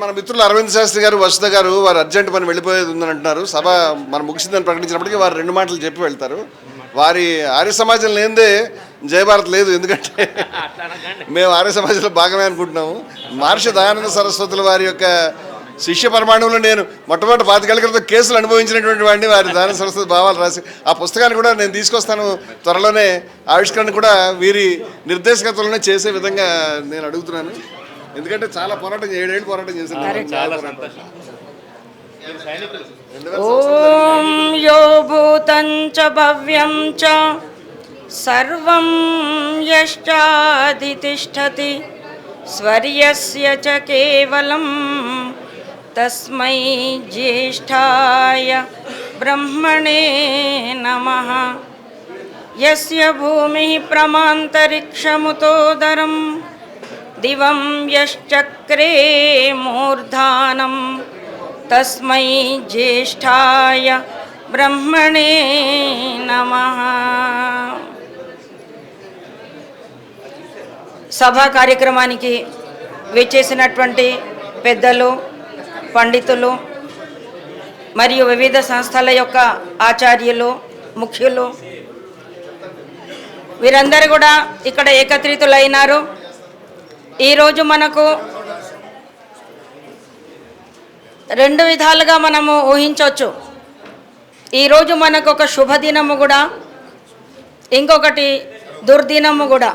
మన మిత్రులు అరవింద్ శాస్త్రి గారు వసుధ గారు వారు అర్జెంట్ పని వెళ్ళిపోయేది ఉందని అంటున్నారు. సభ మనం ముగిసిందని ప్రకటించినప్పటికీ వారు రెండు మాటలు చెప్పి వెళ్తారు. వారి ఆర్య సమాజం లేనిదే జయభారత్ లేదు. ఎందుకంటే మేము ఆర్య సమాజంలో భాగమే అనుకుంటున్నాము. మహర్షి దయానంద సరస్వతుల వారి యొక్క శిష్య పరిమాణంలో నేను మొట్టమొదటి పాతికేళ్ళ క్రితం కేసులు అనుభవించినటువంటి వాడిని వారి దయానంద సరస్వతి భావాలు రాసి ఆ పుస్తకాన్ని కూడా నేను తీసుకొస్తాను త్వరలోనే. ఆవిష్కరణ కూడా వీరి నిర్దేశకత్వంలోనే చేసే విధంగా నేను అడుగుతున్నాను. ఎందుకంటే చాలా పోరాటం ఏడేళ్ళు పోరాటం చేశారు. చాలా సంతోషం. ఓం యో భూతం చ భవ్యం చ సర్వం యశ్చాదితిష్టతి స్వర్యస్య చ కేవలం తస్మై జ్యేష్ఠాయ బ్రహ్మణే నమ. భూమి ప్రమాంతరిక్షముతోదరం दिवं यश्चक्रे मूर्धानं तस्मै ज्येष्ठाय ब्रह्मणे नमः సభా కార్యక్రమానికి విచ్చేసినటువంటి పెద్దలు పండితులు మరియు వివిధ సంస్థల యొక్క ఆచార్యులు ముఖ్యులు వీరందరూ కూడా ఇక్కడ ఏకత్రితులైనారు ఈరోజు మనకు రెండు విధాలుగా మనము ఊహించవచ్చు. ఈరోజు మనకు ఒక శుభదినము కూడా ఇంకొకటి దుర్దినము కూడా.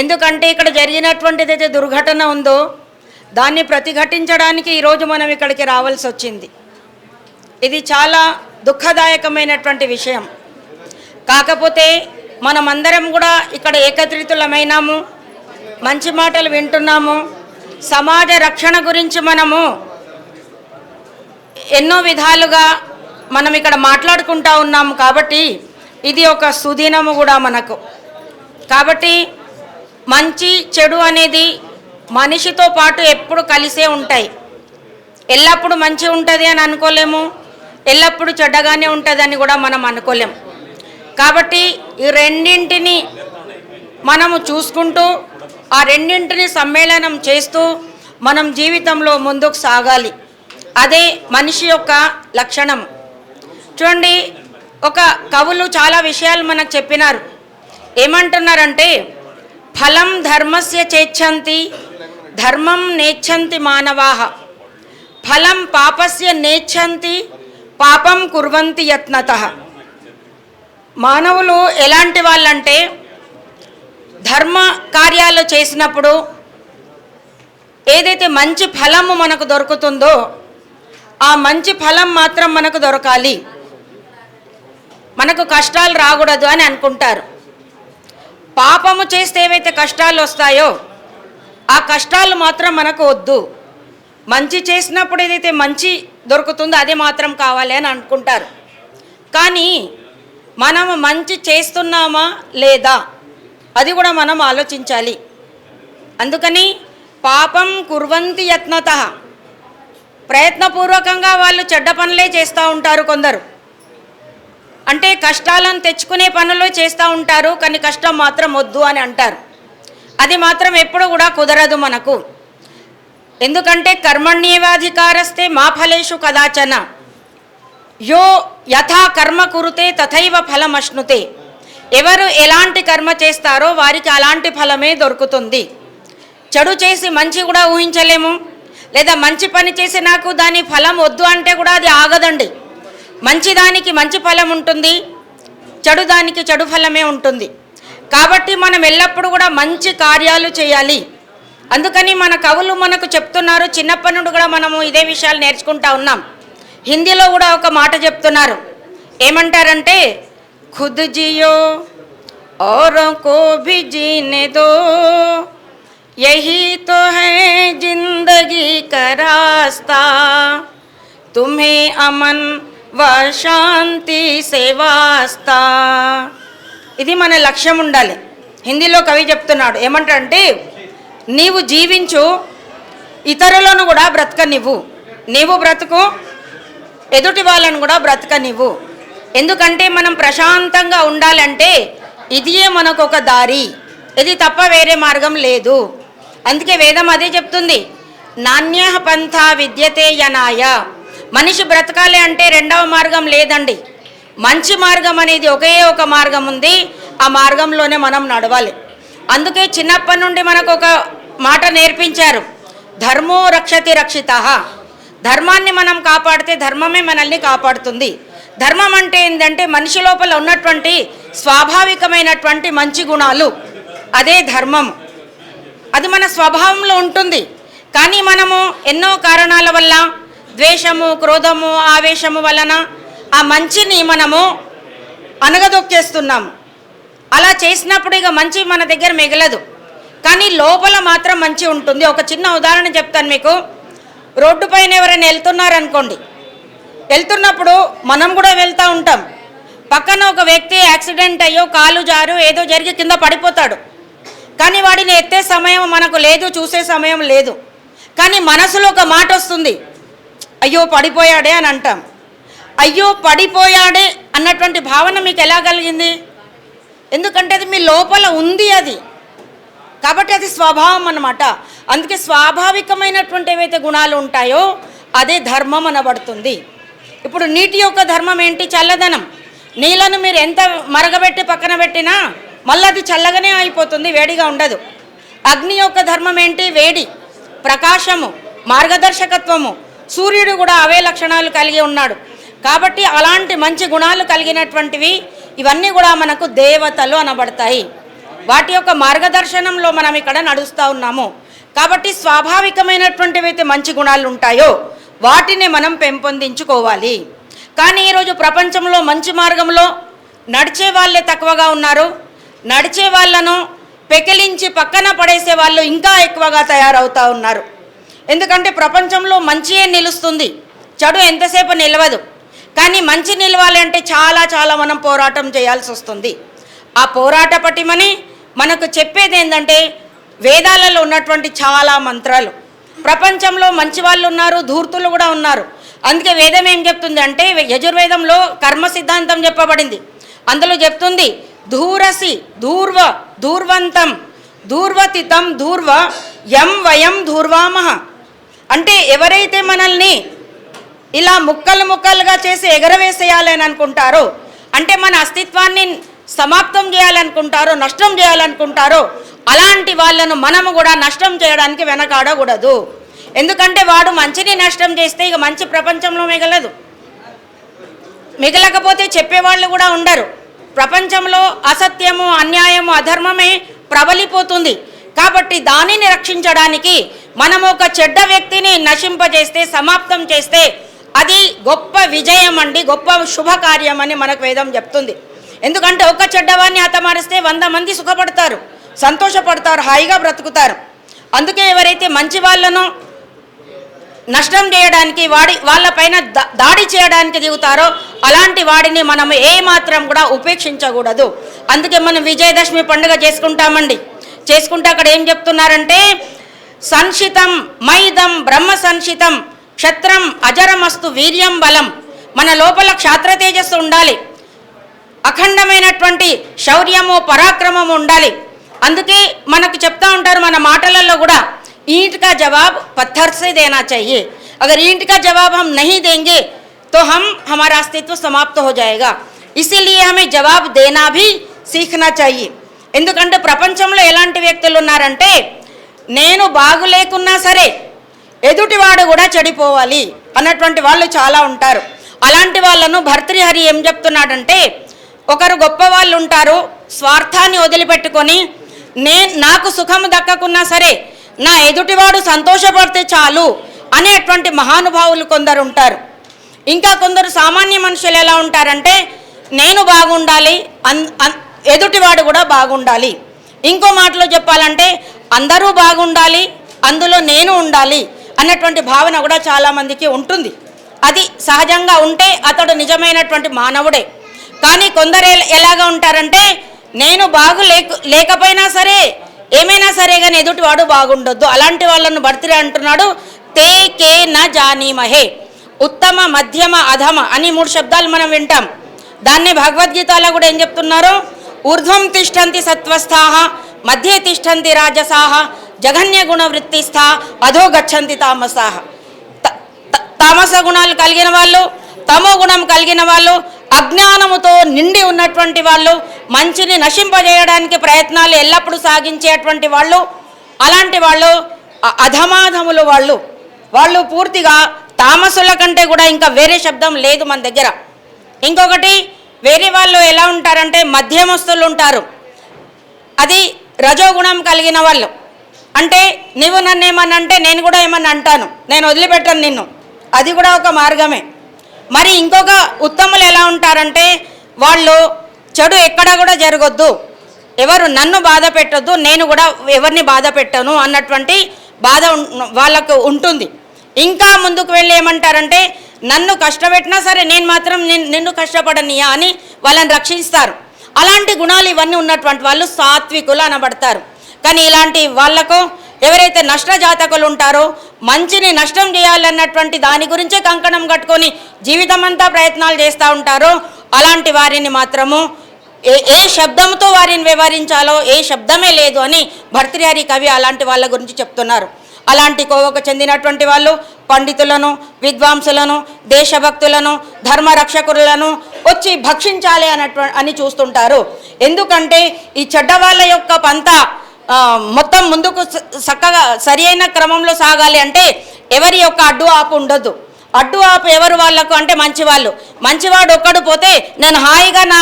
ఎందుకంటే ఇక్కడ జరిగినటువంటిది అయితే దుర్ఘటన ఉందో దాన్ని ప్రతిఘటించడానికి ఈరోజు మనం ఇక్కడికి రావాల్సి వచ్చింది. ఇది చాలా దుఃఖదాయకమైనటువంటి విషయం. కాకపోతే మనమందరం కూడా ఇక్కడ ఏకత్రితులమైనాము. మంచి మాటలు వింటున్నాము. సమాజ రక్షణ గురించి మనము ఎన్నో విధాలుగా మనం ఇక్కడ మాట్లాడుకుంటా ఉన్నాము కాబట్టి ఇది ఒక సుదినము కూడా మనకు. కాబట్టి మంచి చెడు అనేది మనిషితో పాటు ఎప్పుడు కలిసే ఉంటాయి. ఎల్లప్పుడూ మంచి ఉంటుంది అని అనుకోలేము. ఎల్లప్పుడూ చెడ్డగానే ఉంటుంది అని కూడా మనం అనుకోలేం. కాబట్టి ఈ రెండింటిని మనము చూసుకుంటూ ఆ రెండింటిని సమ్మేళనం చేస్తూ మనం జీవితంలో ముందుకు సాగాలి. అదే మనిషి యొక్క లక్షణం. చూడండి ఒక కవులు చాలా విషయాలు మనకు చెప్పినారు. ఏమంటున్నారంటే ఫలం ధర్మస్య చేచ్చంతి ధర్మం నేచ్చంతి మానవాహ ఫలం పాపస్య నేచ్చంతి పాపం కుర్వంతి యత్నత. మానవులు ఎలాంటి వాళ్ళంటే ధర్మ కార్యాలు చేసినప్పుడు ఏదైతే మంచి ఫలము మనకు దొరుకుతుందో ఆ మంచి ఫలం మాత్రం మనకు దొరకాలి. మనకు కష్టాలు రాకూడదు అని అనుకుంటారు. పాపము చేస్తే ఏవైతే కష్టాలు వస్తాయో ఆ కష్టాలు మాత్రం మనకు వద్దు. మంచి చేసినప్పుడు ఏదైతే మంచి దొరుకుతుందో అదే మాత్రం కావాలి అని అనుకుంటారు. కానీ మనం మంచి చేస్తున్నామా లేదా అది కూడా మనం ఆలోచించాలి. అందుకని పాపం కుర్వంతి యత్నత. ప్రయత్నపూర్వకంగా వాళ్ళు చెడ్డ పనులే చేస్తూ ఉంటారు కొందరు. అంటే కష్టాలను తెచ్చుకునే పనులు చేస్తూ ఉంటారు కానీ కష్టం మాత్రం వద్దు అని అంటారు. అది మాత్రం ఎప్పుడు కూడా కుదరదు మనకు. ఎందుకంటే కర్మణ్యేవాధికారస్తే మా ఫలేషు కదాచన. యో యథా కర్మ కురుతే తథైవ ఫలమశ్నుతే. ఎవరు ఎలాంటి కర్మ చేస్తారో వారికి అలాంటి ఫలమే దొరుకుతుంది. చెడు చేసి మంచి కూడా ఊహించలేము. లేదా మంచి పని చేసి నాకు దాని ఫలం వద్దు అంటే కూడా అది ఆగదండి. మంచి దానికి మంచి ఫలం ఉంటుంది. చెడు దానికి చెడు ఫలమే ఉంటుంది. కాబట్టి మనం ఎల్లప్పుడూ కూడా మంచి కార్యాలు చేయాలి. అందుకని మన కవులు మనకు చెప్తున్నారు చిన్నప్పటి నుండి కూడా మనము ఇదే విషయాలు నేర్చుకుంటా ఉన్నాం. హిందీలో కూడా ఒక మాట చెప్తున్నారు. ఏమంటారంటే ఖుద్ జియో औरों को भी जीने दो यही तो है जिंदगी का रास्ता तुम्हें अमन व శాంతి से वास्ता ఇది మన లక్ష్యం ఉండాలి హిందీలో కవి చెప్తున్నాడు ఏమంటాడంటే నీవు జీవించు ఇతరులను కూడా బ్రతకనివ్వు నీవు బ్రతుకు ఎదుటి వాళ్ళను కూడా బ్రతకనివ్వు ఎందుకంటే మనం ప్రశాంతంగా ఉండాలంటే ఇదియే మనకు ఒక దారి. ఇది తప్ప వేరే మార్గం లేదు. అందుకే వేదం అదే చెప్తుంది. నాణ్య పంథ విద్యతే యనాయ. మనిషి బ్రతకాలి అంటే రెండవ మార్గం లేదండి. మంచి మార్గం అనేది ఒకే ఒక మార్గం ఉంది. ఆ మార్గంలోనే మనం నడవాలి. అందుకే చిన్నప్పటి నుండి మనకు ఒక మాట నేర్పించారు. ధర్మో రక్షతి రక్షిత. ధర్మాన్ని మనం కాపాడితే ధర్మమే మనల్ని కాపాడుతుంది. ధర్మం అంటే ఏంటంటే మనిషి లోపల ఉన్నటువంటి స్వాభావికమైనటువంటి మంచి గుణాలు. అదే ధర్మం. అది మన స్వభావంలో ఉంటుంది. కానీ మనము ఎన్నో కారణాల వల్ల ద్వేషము క్రోధము ఆవేశము వలన ఆ మంచిని మనము అనగదొక్కేస్తున్నాము. అలా చేసినప్పుడు ఇక మంచి మన దగ్గర మిగలదు. కానీ లోపల మాత్రం మంచి ఉంటుంది. ఒక చిన్న ఉదాహరణ చెప్తాను మీకు. రోడ్డు పైన ఎవరైనా వెళ్తున్నారనుకోండి. వెళ్తున్నప్పుడు మనం కూడా వెళ్తూ ఉంటాం. పక్కన ఒక వ్యక్తి యాక్సిడెంట్ అయ్యో కాలు జారు ఏదో జరిగి కింద పడిపోతాడు. కానీ వాడిని ఎత్తే సమయం మనకు లేదు చూసే సమయం లేదు. కానీ మనసులో ఒక మాట వస్తుంది. అయ్యో పడిపోయాడే అని అంటాం. అయ్యో పడిపోయాడే అన్నటువంటి భావన మీకు ఎలా కలిగింది? ఎందుకంటే అది మీ లోపల ఉంది అది. కాబట్టి అది స్వభావం అన్నమాట. అందుకే స్వాభావికమైనటువంటి ఏవైతే గుణాలు ఉంటాయో అదే ధర్మం అనబడుతుంది. ఇప్పుడు నీటి యొక్క ధర్మం ఏంటి? చల్లదనం. నీళ్ళను మీరు ఎంత మరగబెట్టి పక్కన పెట్టినా మళ్ళీ అది చల్లగానే అయిపోతుంది వేడిగా ఉండదు. అగ్ని యొక్క ధర్మం ఏంటి? వేడి ప్రకాశము మార్గదర్శకత్వము. సూర్యుడు కూడా అవే లక్షణాలు కలిగి ఉన్నాడు. కాబట్టి అలాంటి మంచి గుణాలు కలిగినటువంటివి ఇవన్నీ కూడా మనకు దేవతలు అనబడతాయి. వాటి యొక్క మార్గదర్శనంలో మనం ఇక్కడ నడుస్తూ ఉన్నాము. కాబట్టి స్వాభావికమైనటువంటివి అయితే మంచి గుణాలు ఉంటాయో వాటిని మనం పెంపొందించుకోవాలి. కానీ ఈరోజు ప్రపంచంలో మంచి మార్గంలో నడిచే వాళ్ళే తక్కువగా ఉన్నారు. నడిచే వాళ్ళను పెకిలించి పక్కన పడేసే వాళ్ళు ఇంకా ఎక్కువగా తయారవుతూ ఉన్నారు. ఎందుకంటే ప్రపంచంలో మంచియే నిలుస్తుంది. చెడు ఎంతసేపు నిలవదు. కానీ మంచి నిలవాలి అంటే చాలా చాలా మనం పోరాటం చేయాల్సి వస్తుంది. ఆ పోరాట పటిమని మనకు చెప్పేది ఏంటంటే వేదాలలో ఉన్నటువంటి చాలా మంత్రాలు. ప్రపంచంలో మంచి వాళ్ళు ఉన్నారు ధూర్తులు కూడా ఉన్నారు. అందుకే వేదం ఏం చెప్తుంది అంటే యజుర్వేదంలో కర్మ సిద్ధాంతం చెప్పబడింది. అందులో చెప్తుంది ధూరసి ధూర్వ ధూర్వంతం ధూర్వతితం ధూర్వ యం వయం ధూర్వామహ అంటే ఎవరైతే మనల్ని ఇలా ముక్కలు ముక్కలుగా చేసి ఎగరవేసేయాలని అనుకుంటారో అంటే మన అస్తిత్వాన్ని సమాప్తం చేయాలనుకుంటారో నష్టం చేయాలనుకుంటారో అలాంటి వాళ్ళను మనము కూడా నష్టం చేయడానికి వెనకాడకూడదు. ఎందుకంటే వాడు మంచిని నష్టం చేస్తే ఇక మంచి ప్రపంచంలో మిగలదు. మిగలకపోతే చెప్పేవాళ్ళు కూడా ఉండరు. ప్రపంచంలో అసత్యము అన్యాయము అధర్మమే ప్రబలిపోతుంది. కాబట్టి దానిని రక్షించడానికి మనం ఒక చెడ్డ వ్యక్తిని నశింపజేస్తే సమాప్తం చేస్తే అది గొప్ప విజయం అండి గొప్ప శుభకార్యం అని మనకు వేదం చెప్తుంది. ఎందుకంటే ఒక చెడ్డవాన్ని హతమారిస్తే వంద మంది సుఖపడతారు. సంతోషపడతారు హాయిగా బ్రతుకుతారు. అందుకే ఎవరైతే మంచి వాళ్ళను నష్టం చేయడానికి వాడి వాళ్ళపైన దా- దాడి చేయడానికి దిగుతారో అలాంటి వాడిని మనం ఏ మాత్రం కూడా ఉపేక్షించకూడదు. అందుకే మనం విజయదశమి పండుగ చేసుకుంటామండి. చేసుకుంటే అక్కడ ఏం చెప్తున్నారంటే సంశితం మైదం బ్రహ్మ సంశితం క్షత్రం అజరమస్తు వీర్యం బలం. మన లోపల క్షాత్ర తేజస్సు ఉండాలి. అఖండమైనటువంటి శౌర్యము పరాక్రమము ఉండాలి. అందుకే మనకు చెప్తా ఉంటారు మన మాటలలో కూడా ईंट का जवाब पत्थर से देना चाहिए अगर ईंट का जवाब हम नहीं देंगे तो हम हमारा अस्तित्व समाप्त हो जाएगा इसीलिए हमें जवाब देना भी सीखना चाहिए ఎందుకంటే ప్రపంచంలో ఎలాంటి వ్యక్తులు ఉన్నారంటే నేను బాగులేకున్నా సరే ఎదుటివాడు కూడా చెడిపోవాలి అన్నటువంటి వాళ్ళు చాలా ఉంటారు అలాంటి వాళ్ళను భర్తృహరి ఏం చెప్తున్నాడంటే ఒకరు గొప్ప వాళ్ళు ఉంటారు స్వార్థాన్ని వదిలిపెట్టుకొని నే నాకు సుఖము దక్కకున్నా సరే నా ఎదుటివాడు సంతోషపడితే చాలు అనేటువంటి మహానుభావులు కొందరు ఉంటారు. ఇంకా కొందరు సామాన్య మనుషులు ఎలా ఉంటారంటే నేను బాగుండాలి అన్ ఎదుటివాడు కూడా బాగుండాలి. ఇంకో మాటలో చెప్పాలంటే అందరూ బాగుండాలి అందులో నేను ఉండాలి అన్నటువంటి భావన కూడా చాలామందికి ఉంటుంది. అది సహజంగా ఉంటే అతడు నిజమైనటువంటి మానవుడే. కానీ కొందరు ఎల- ఎలాగా ఉంటారంటే నేను బాగు లేక లేకపోయినా సరే ఏమైనా సరే కానీ ఎదుటివాడు బాగుండొద్దు. అలాంటి వాళ్ళను భర్తీ అంటున్నాడు. తే కే న జానీమహే ఉత్తమ మధ్యమ అధమ అని మూడు శబ్దాలు మనం వింటాం. దాన్ని భగవద్గీతలో కూడా ఏం చెప్తున్నారు? ఊర్ధ్వం తిష్టంతి సత్వస్థాహ మధ్య తిష్టంతి రాజసాహ జఘన్య గుణ వృత్తిస్థ అధో గచ్చంతి తామసాహ. త- త- తామస గుణాలు కలిగిన వాళ్ళు తమో గుణం కలిగిన వాళ్ళు అజ్ఞానముతో నిండి ఉన్నటువంటి వాళ్ళు మంచిని నశింపజేయడానికి ప్రయత్నాలు ఎల్లప్పుడూ సాగించేటువంటి వాళ్ళు అలాంటి వాళ్ళు అధమాధములు వాళ్ళు. వాళ్ళు పూర్తిగా తామసుల కంటే కూడా ఇంకా వేరే శబ్దం లేదు మన దగ్గర. ఇంకొకటి వేరే వాళ్ళు ఎలా ఉంటారంటే మధ్యమస్తులు ఉంటారు. అది రజోగుణం కలిగిన వాళ్ళు. అంటే నువ్వు నన్ను ఏమన్నా అంటే నేను కూడా ఏమన్నా అంటాను నేను వదిలిపెట్టను నిన్ను. అది కూడా ఒక మార్గమే. మరి ఇంకొక ఉత్తములు ఎలా ఉంటారంటే వాళ్ళు చెడు ఎక్కడ కూడా జరగొద్దు. ఎవరు నన్ను బాధ పెట్టొద్దు నేను కూడా ఎవరిని బాధ పెట్టను అన్నటువంటి బాధ వాళ్ళకు ఉంటుంది. ఇంకా ముందుకు వెళ్ళి ఏమంటారంటే నన్ను కష్టపెట్టినా సరే నేను మాత్రం నిన్- నిన్ను కష్టపడనియా అని వాళ్ళని రక్షిస్తారు. అలాంటి గుణాలు ఇవన్నీ ఉన్నటువంటి వాళ్ళు సాత్వికులు అనబడతారు. కానీ ఇలాంటి వాళ్ళకు ఎవరైతే నష్ట జాతకులు ఉంటారో మంచిని నష్టం చేయాలన్నటువంటి దాని గురించే కంకణం కట్టుకొని జీవితమంతా ప్రయత్నాలు చేస్తూ ఉంటారో అలాంటి వారిని మాత్రము ఏ ఏ శబ్దంతో వారిని వివరించాలో ఏ శబ్దమే లేదు అని భర్తృహరి కవి అలాంటి వాళ్ళ గురించి చెప్తున్నారు. అలాంటి కోవకు చెందినటువంటి వాళ్ళు పండితులను విద్వాంసులను దేశభక్తులను ధర్మరక్షకులను వచ్చి భక్షించాలి అన్నట్టు అని చూస్తుంటారు. ఎందుకంటే ఈ చెడ్డ వాళ్ళ యొక్క పంత మొత్తం ముందుకు చక్కగా సరి అయిన క్రమంలో సాగాలి అంటే ఎవరి యొక్క అడ్డు ఆపు ఉండదు. అడ్డు ఆపు ఎవరు వాళ్ళకు అంటే మంచివాళ్ళు. మంచివాడు ఒక్కడు పోతే నేను హాయిగా నా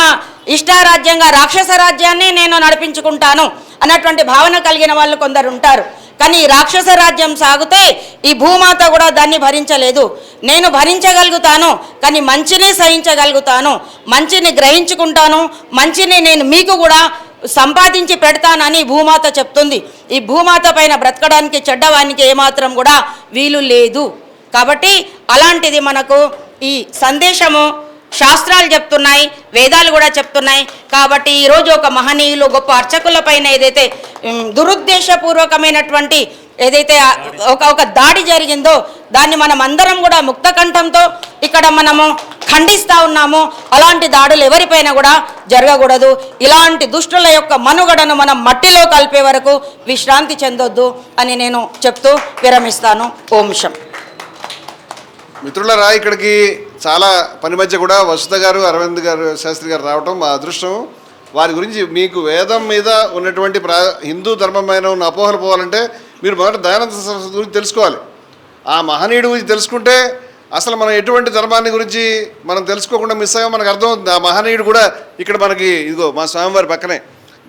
ఇష్టారాజ్యంగా రాక్షస రాజ్యాన్ని నేను నడిపించుకుంటాను అన్నటువంటి భావన కలిగిన వాళ్ళు కొందరు ఉంటారు. కానీ ఈ రాక్షస రాజ్యం సాగితే ఈ భూమాత కూడా దాన్ని భరించలేదు. నేను భరించగలుగుతాను కానీ మంచిని సహించగలుగుతాను. మంచిని గ్రహించుకుంటాను మంచిని నేను మీకు కూడా సంపాదించి పెడతానని భూమాత చెప్తుంది. ఈ భూమాత పైన బ్రతకడానికి చెడ్డవానికి ఏమాత్రం కూడా వీలు లేదు. కాబట్టి అలాంటిది మనకు ఈ సందేశము శాస్త్రాలు చెప్తున్నాయి వేదాలు కూడా చెప్తున్నాయి. కాబట్టి ఈరోజు ఒక మహనీయులు గొప్ప అర్చకుల పైన ఏదైతే దురుద్దేశపూర్వకమైనటువంటి ఏదైతే ఒక ఒక దాడి జరిగిందో దాన్ని మనం అందరం కూడా ముక్త కంఠంతో ఇక్కడ మనము ఖండిస్తూ ఉన్నాము. అలాంటి దాడులు ఎవరిపైన కూడా జరగకూడదు. ఇలాంటి దుష్టుల యొక్క మనుగడను మనం మట్టిలో కలిపే వరకు విశ్రాంతి చెందొద్దు అని నేను చెప్తూ విరమిస్తాను. ఓంశం మిత్రులరా ఇక్కడికి చాలా పని మధ్య కూడా వసుత గారు అరవింద్ గారు శాస్త్రి గారు రావటం మా అదృష్టం. వారి గురించి మీకు వేదం మీద ఉన్నటువంటి ప్రా హిందూ ధర్మం మీద ఉన్న అపోహలు పోవాలంటే మీరు మొదట దయానంద సరస్వతి గురించి తెలుసుకోవాలి. ఆ మహనీయుడి గురించి తెలుసుకుంటే అసలు మనం ఎటువంటి ధర్మాన్ని గురించి మనం తెలుసుకోకుండా మిస్ అయ్యామో మనకు అర్థమవుతుంది. ఆ మహనీయుడు కూడా ఇక్కడ మనకి ఇదిగో మా స్వామివారి పక్కనే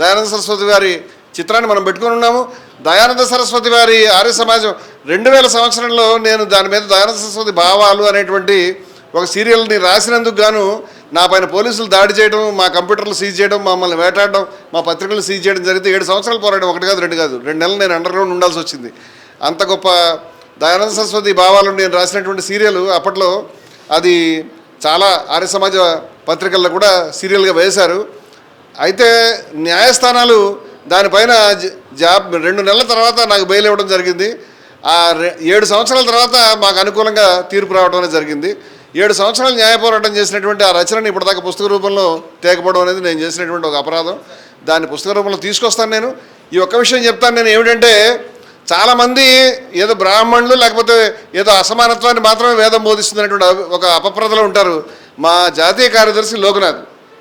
దయానంద సరస్వతి గారి చిత్రాన్ని మనం పెట్టుకొని ఉన్నాము. దయానంద సరస్వతి వారి ఆర్య సమాజం రెండు వేల సంవత్సరంలో నేను దాని మీద దయానంద సరస్వతి భావాలు అనేటువంటి ఒక సీరియల్ని రాసినందుకు గాను నా పైన పోలీసులు దాడి చేయడం మా కంప్యూటర్లు సీజ్ చేయడం మమ్మల్ని వేటాడడం మా పత్రికలు సీజ్ చేయడం జరిగితే ఏడు సంవత్సరాలు పోరాటం ఒకటి కాదు రెండు కాదు రెండు నెలలు నేను అండర్గ్రౌండ్ ఉండాల్సి వచ్చింది. అంత గొప్ప దయానంద సరస్వతి భావాలు నేను రాసినటువంటి సీరియల్ అప్పట్లో అది చాలా ఆర్య సమాజ పత్రికల్లో కూడా సీరియల్గా వేశారు. అయితే న్యాయస్థానాలు దానిపైన జాబ్ రెండు నెలల తర్వాత నాకు బెయిల్ ఇవ్వడం జరిగింది. ఆ ఏడు సంవత్సరాల తర్వాత మాకు అనుకూలంగా తీర్పు రావడం అనేది జరిగింది. ఏడు సంవత్సరాలు న్యాయ పోరాటం చేసినటువంటి ఆ రచనని ఇప్పటిదాకా పుస్తక రూపంలో తేకపోవడం అనేది నేను చేసినటువంటి ఒక అపరాధం. దాన్ని పుస్తక రూపంలో తీసుకొస్తాను నేను. ఈ ఒక్క విషయం చెప్తాను నేను ఏమిటంటే చాలామంది ఏదో బ్రాహ్మణులు లేకపోతే ఏదో అసమానత్వాన్ని మాత్రమే వేదం బోధిస్తున్నటువంటి ఒక అపప్రదలో ఉంటారు. మా జాతీయ కార్యదర్శి లోకనాథ్.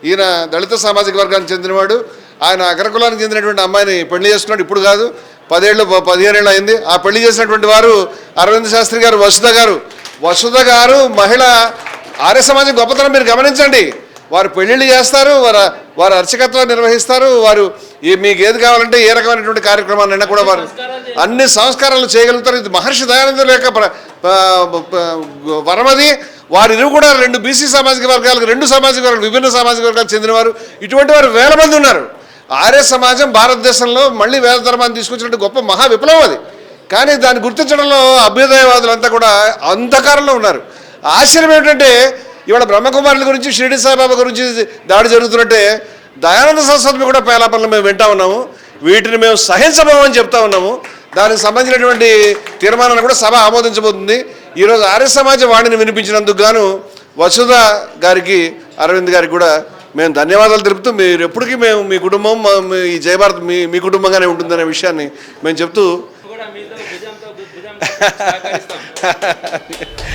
ఈయన దళిత సామాజిక వర్గానికి చెందినవాడు. ఆయన అగ్రకులానికి చెందినటువంటి అమ్మాయిని పెళ్ళి చేస్తున్నాడు ఇప్పుడు కాదు పదేళ్ళు ప- పదిహేనేళ్ళు అయింది. ఆ పెళ్ళి చేసినటువంటి వారు అరవింద్ శాస్త్రి గారు వసుధ గారు. వసుధ గారు మహిళ ఆర్య సమాజం గొప్పతనం మీరు గమనించండి. వారు పెళ్ళిళ్ళు చేస్తారు వారు వారు అర్చకత్వం నిర్వహిస్తారు వారు మీకు ఏది కావాలంటే ఏ రకమైనటువంటి కార్యక్రమాలైనా కూడా వారు అన్ని సంస్కారాలు చేయగలుగుతారు. ఇది మహర్షి దయానందుల యొక్క ప్ర- వరమది వారిరు కూడా రెండు బీసీ సామాజిక వర్గాలకు రెండు సామాజిక వర్గాలు విభిన్న సామాజిక వర్గాలకు చెందినవారు. ఇటువంటి వారు వేల మంది ఉన్నారు. ఆర్య సమాజం భారతదేశంలో మళ్ళీ వేద ధర్మాన్ని తీసుకొచ్చినట్టు గొప్ప మహా విప్లవం అది. కానీ దాన్ని గుర్తించడంలో అభ్యుదయవాదులంతా కూడా అంధకారంలో ఉన్నారు. ఆశ్చర్యం ఏమిటంటే ఇవాళ బ్రహ్మకుమారుల గురించి షిరిడి సాయిబాబా గురించి దాడి జరుగుతున్నట్టే దయానంద సరస్వతి కూడా పేలాపనలు మేము వింటా ఉన్నాము. వీటిని మేము సహించబోమని చెప్తా ఉన్నాము. దానికి సంబంధించినటువంటి తీర్మానాన్ని కూడా సభ ఆమోదించబోతుంది. ఈరోజు ఆర్య సమాజ వాణిని వినిపించినందుకు గాను వసుధ గారికి అరవింద్ గారికి కూడా మేము ధన్యవాదాలు తెలుపుతూ మీరు ఎప్పటికీ మేము మీ కుటుంబం మీ ఈ జయభారత్ మీ మీ కుటుంబంగానే ఉంటుందనే విషయాన్ని మేము చెప్తూ కూడా మీతో భుజంతో భుజంతో సహకరిస్తాం.